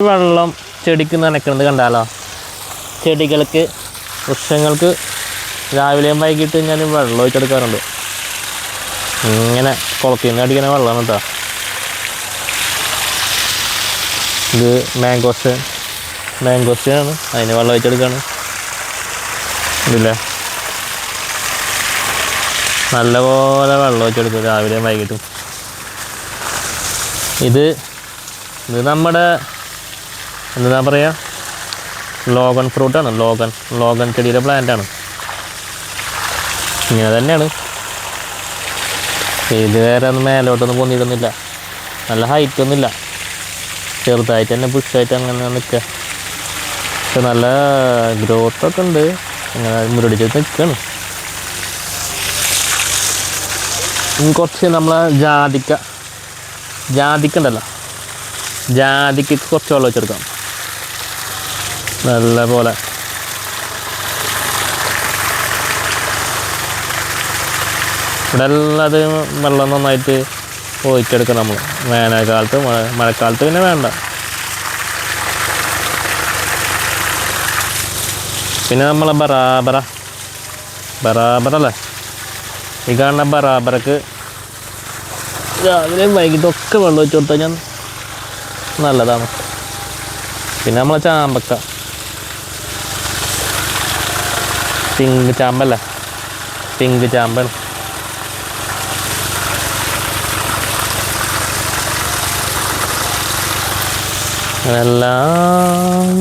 വെള്ളം ചെടിക്ക് നനയ്ക്കുന്നത് കണ്ടാലോ? ചെടികൾക്ക് വൃക്ഷങ്ങൾക്ക് രാവിലെയും വൈകിട്ട് ഞാൻ വെള്ളം ഒഴിച്ചെടുക്കാറുണ്ട് ഇങ്ങനെ കുളത്തിൽ നിന്ന് അടിക്കുന്ന വെള്ളമാണ് കേട്ടോ ഇത് മാംഗോസ് മാങ്കോസ്റ്റാണ് അതിന് വെള്ളം ഒഴിച്ചെടുക്കുകയാണ് ഇല്ല നല്ലപോലെ വെള്ളം ഒഴിച്ചെടുക്കും രാവിലെയും വൈകിട്ടും. ഇത് ഇത് നമ്മുടെ എന്താ പറയുക ലോഗൺ ഫ്രൂട്ടാണ് ലോഗൺ ലോഗൺ ചെടിയുടെ പ്ലാന്റാണ് ഇങ്ങനെ തന്നെയാണ്. ഇത് വേറെ ഒന്നും മേലോട്ടൊന്നും പൊന്നിടുന്നില്ല നല്ല ഹൈറ്റ് ഒന്നുമില്ല. ചെറുതായിട്ട് തന്നെ പുഷായിട്ട് അങ്ങനെ നിൽക്കുക. പക്ഷെ നല്ല ഗ്രോത്തൊക്കെ ഉണ്ട്. അങ്ങനെ മുരടിച്ച് നിൽക്കുകയാണ്. കുറച്ച് നമ്മളെ ജാതിക്ക. ജാതിക്ക ഉണ്ടല്ലോ. ജാതിക്ക് കുറച്ച് വെള്ളം വെച്ചെടുക്കാം നല്ല പോലെ ഇവിടെ എല്ലാതും വെള്ളം നന്നായിട്ട് ഒഴിച്ചെടുക്കണം നമ്മൾ വേനൽക്കാലത്ത് മഴ മഴക്കാലത്ത് പിന്നെ വേണ്ട. പിന്നെ നമ്മളെ ബറാബറ. ബറാബറല്ലേ ഈ കാണുന്ന ബറാബറക്ക് രാവിലെയും വൈകിട്ടും ഒക്കെ വെള്ളം ഒഴിച്ചു കൊടുത്താൽ ഞാൻ നല്ലതാണ്. പിന്നെ നമ്മളെ ചാമ്പക്ക. പിങ്ക് ചാമ്പല്ല പിങ്ക് ചാമ്പൻ എല്ലാം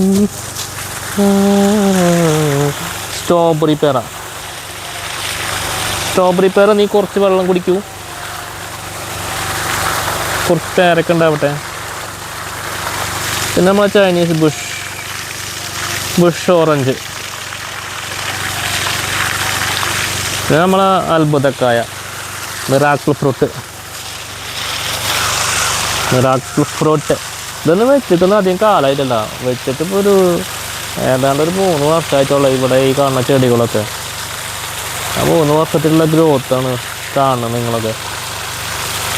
സ്ട്രോബെറി പേറ. സ്ട്രോബെറി പേറ നീ കുറച്ച് വെള്ളം കുടിക്കൂ. കുറച്ച് പേരൊക്കെ ഉണ്ടാവട്ടെ. പിന്നെ നമ്മളെ ചൈനീസ് ബുഷ് ബുഷ് ഓറഞ്ച് പിന്നെ നമ്മളെ അത്ഭുതക്കായ. Miracle fruit. Miracle fruit. ഇതൊന്നും വെച്ചിട്ടൊന്നും അധികം കാലമായിട്ടില്ല വെച്ചിട്ട് ഇപ്പോൾ ഒരു ഏതാണ്ട് ഒരു മൂന്ന് വർഷമായിട്ടുള്ള ഇവിടെ ഈ കാണുന്ന ചെടികളൊക്കെ. ആ മൂന്ന് വർഷത്തിലുള്ള ഗ്രോത്താണ് കാണുന്നത് നിങ്ങളൊക്കെ.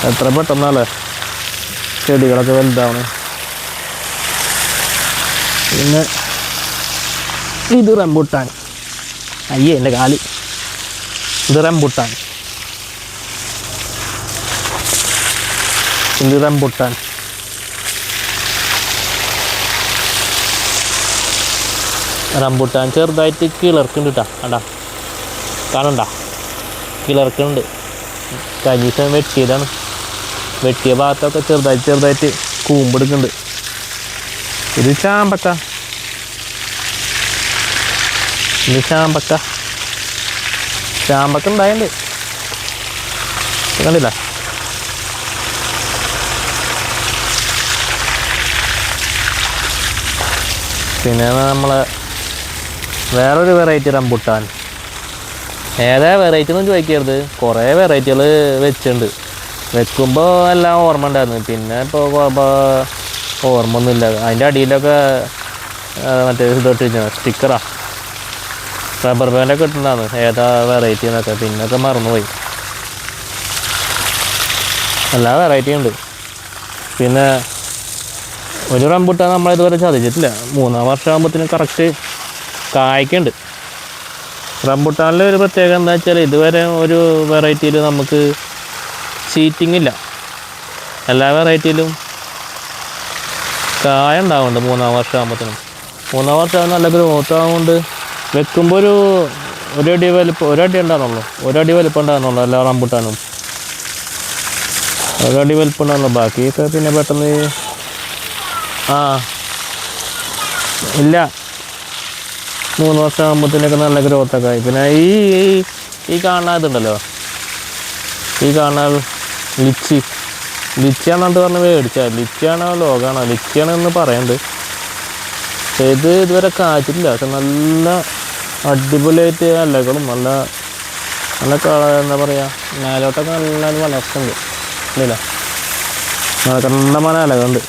എത്ര പെട്ടെന്നല്ലേ ചെടികളൊക്കെ വലുതാണ് പിന്നെ ഇത് റംബുട്ടാൻ. അയ്യേ എന്റെ കാൽ. ഇത് റംബുട്ടാൻ. ഇത് റംബുട്ടാൻ. റംബുട്ടാൻ ചെറുതായിട്ട് കിളർക്കുന്നുണ്ട് കേട്ടോ കണ്ടാ? കാണണ്ട കിളർക്കുന്നുണ്ട്. കഴിഞ്ഞ വെട്ടിയതാണ്. വെട്ടിയ ഭാഗത്തൊക്കെ ചെറുതായിട്ട് ചെറുതായിട്ട് കൂമ്പെടുക്കുന്നുണ്ട് ഇത് ചാമ്പക്ക. ഇത് ചാമ്പക്ക. ചാമ്പക്ക ഉണ്ടായിട്ടുണ്ട് കണ്ടില്ല. പിന്നെ നമ്മളെ വേറൊരു വെറൈറ്റി റംബുട്ടാൻ. ഏതാ വെറൈറ്റി ഒന്നും ചോദിക്കരുത്. കുറേ വെറൈറ്റികൾ വെച്ചിട്ടുണ്ട് വെക്കുമ്പോൾ എല്ലാം ഓർമ്മ ഉണ്ടായിരുന്നു പിന്നെ ഇപ്പോൾ ഓർമ്മ ഒന്നുമില്ല. അതിന്റെ അടിയിലൊക്കെ മറ്റേ ഇതോട്ട് സ്റ്റിക്കറാ. റബ്ബർ ബാൻഡൊക്കെ ഇട്ടിട്ടുണ്ടായിരുന്നു. ഏതാ വെറൈറ്റി എന്നൊക്കെ. പിന്നൊക്കെ മറന്നുപോയി. എല്ലാ വെറൈറ്റി ഉണ്ട്. പിന്നെ ഒരു റംബുട്ടാൻ നമ്മളിതുവരെ ചതിച്ചിട്ടില്ല. മൂന്നാം വർഷമാകുമ്പോഴത്തേനും കറക്റ്റ് കായ്ക്കുണ്ട്. റംബുട്ടാനിലെ ഒരു പ്രത്യേകത എന്താ വെച്ചാൽ ഇതുവരെ ഒരു വെറൈറ്റിയിൽ നമുക്ക് സീറ്റിംഗ് ഇല്ല. എല്ലാ വെറൈറ്റിയിലും കായ ഉണ്ടാവുന്നുണ്ട് മൂന്നാം വർഷം ആകുമ്പോഴത്തേനും മൂന്നാം വർഷം നല്ല ഗ്രോത്ത് ആവുകൊണ്ട് വെക്കുമ്പോൾ ഒരു ഒരടി വലിപ്പം ഒരടി ഉണ്ടാകുന്നുള്ളൂ. ഒരടി വലിപ്പം ഉണ്ടാകുന്നുള്ളൂ എല്ലാ റംബുട്ടാനും. ഒരടി വലിപ്പം ഉണ്ടാകുന്നുള്ളൂ. ബാക്കിയൊക്കെ പിന്നെ പെട്ടെന്ന് ആ. ഇല്ല. മൂന്ന് വർഷം ആകുമ്പോഴത്തേനൊക്കെ നല്ല ഗ്രോത്തൊക്കെ ആയി. പിന്നെ ഈ ഈ- കാണുന്ന ഇതുണ്ടല്ലോ. ഈ കാണുന്ന ലിച്ചി. ലിച്ചിയാണെന്നു പറഞ്ഞ് മേടിച്ച. ലിച്ചിയാണോ ലോകാണോ? ലിച്ചിയാണെന്ന് പറയുന്നുണ്ട്. ഇത് ഇതുവരെ കാറ്റില്ല പക്ഷെ നല്ല അടിപൊളിയായിട്ട് ഇലകളും നല്ല നല്ല എന്താ പറയുക മേലോട്ടൊക്കെ നല്ല വളർച്ചുണ്ട് ഇല്ല കണ്ടമാന ഇലകളുണ്ട്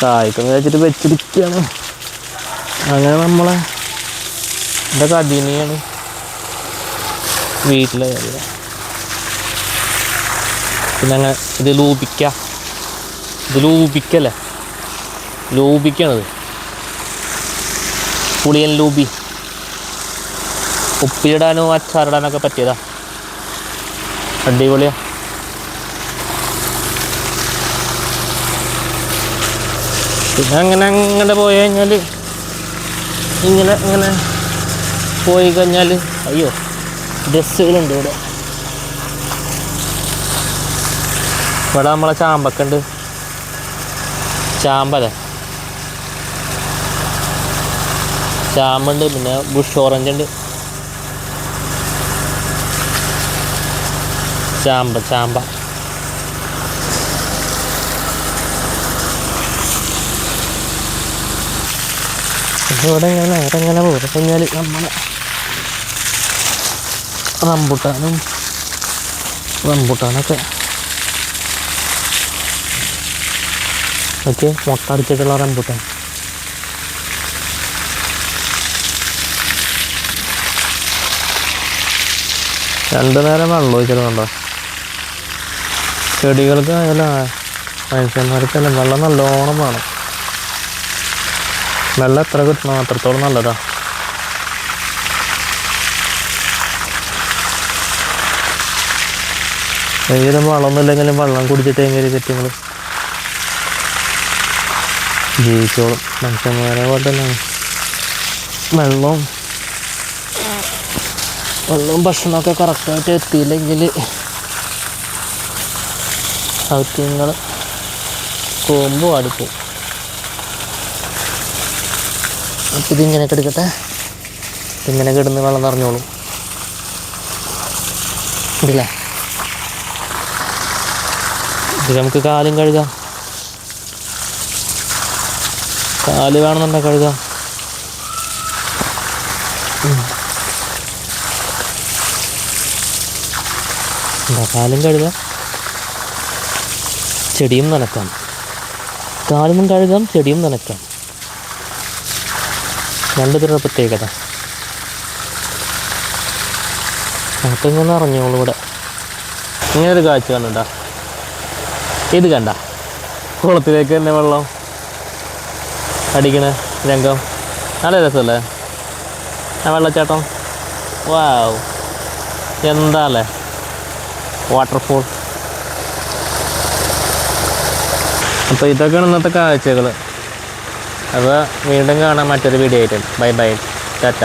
കായ്ക്കുന്ന വെച്ചിട്ട് വെച്ചിരിക്കുകയാണ് അങ്ങനെ നമ്മളെ എന്റെ കഥിനിയാണ് വീട്ടിലെ കാര്യം. പിന്നെ അങ്ങനെ ഇത് ലൂപിക്ക ഇത് ലൂപിക്കല്ലേ ലൂപിക്കണത് പുളിയൻ ലൂബി. ഉപ്പിലിടാനോ അച്ചാറിടാനൊക്കെ പറ്റിയതാ. അടിപൊളിയാ. പിന്നെ അങ്ങനെ അങ്ങനെ പോയി കഴിഞ്ഞാൽ ഇങ്ങനെ ഇങ്ങനെ പോയി കഴിഞ്ഞാൽ അയ്യോ ഡ്രസ്സുകളുണ്ട് ഇവിടെ. ഇവിടെ നമ്മളെ ചാമ്പൊക്കെ ഉണ്ട് ചാമ്പല്ലേ? ചാമ്പുണ്ട് പിന്നെ ബുഷ് ഓറഞ്ച് ഉണ്ട് ചാമ്പ ചാമ്പ ഇവിടെ ഇങ്ങനെ നേരെ ഇങ്ങനെ പോയി കഴിഞ്ഞാൽ നമ്മളെ റംബുട്ടാനും റംബുട്ടാനൊക്കെ ഓക്കെ മുട്ട അടിച്ചിട്ടുള്ള റംബുട്ടാൻ. രണ്ടു നേരം വെള്ളം ഒഴിച്ചിട്ടുണ്ടോ ചെടികൾക്ക് ആയാലും മനുഷ്യന്മാർക്കെല്ലാം വെള്ളം നല്ലോണം വേണം. വെള്ളം എത്ര കിട്ടണം അത്രത്തോളം നല്ലതാ. എങ്കിലും വളമൊന്നുമില്ലെങ്കിലും വെള്ളം കുടിച്ചിട്ട് എങ്ങനെ പറ്റുങ്ങൾ ജീവിച്ചോളും. മനുഷ്യന്മാരെ പോലെ തന്നെയാണ് വെള്ളവും വെള്ളവും ഭക്ഷണമൊക്കെ കറക്റ്റായിട്ട് എത്തിയില്ലെങ്കിൽ അവറ്റങ്ങൾ കോമ്പും അടുക്കും അപ്പം ഇതിങ്ങനെ എടുക്കട്ടെ. ഇങ്ങനെ കിടന്ന് വെള്ളം നിറഞ്ഞോളും. ഇല്ലേ ഇത് നമുക്ക് കാലും കഴുകാം. കാൽ വേണമെന്നുണ്ടോ കഴുകാം. കാലും കഴുകാം. ചെടിയും നനക്കാം. കാലും കഴുകാം ചെടിയും നനക്കാം. രണ്ട് തരം പ്രത്യേകത. നമുക്കിങ്ങനെ അറിഞ്ഞോളൂ ഇവിടെ. ഇങ്ങനൊരു കാഴ്ച കണ്ടുണ്ട? ഇത് കണ്ട? കുളത്തിലേക്ക് തന്നെ വെള്ളം അടിക്കണ രംഗം. നല്ല രസമല്ലേ? ആ വെള്ളച്ചാട്ടം? വാവ് എന്താ അല്ലേ? വാട്ടർഫോൾ അപ്പോൾ ഇതൊക്കെയാണ് ഇന്നത്തെ കാഴ്ചകൾ. അപ്പോൾ വീണ്ടും കാണാം മറ്റൊരു വീഡിയോ ആയിട്ട്. Bye bye Tata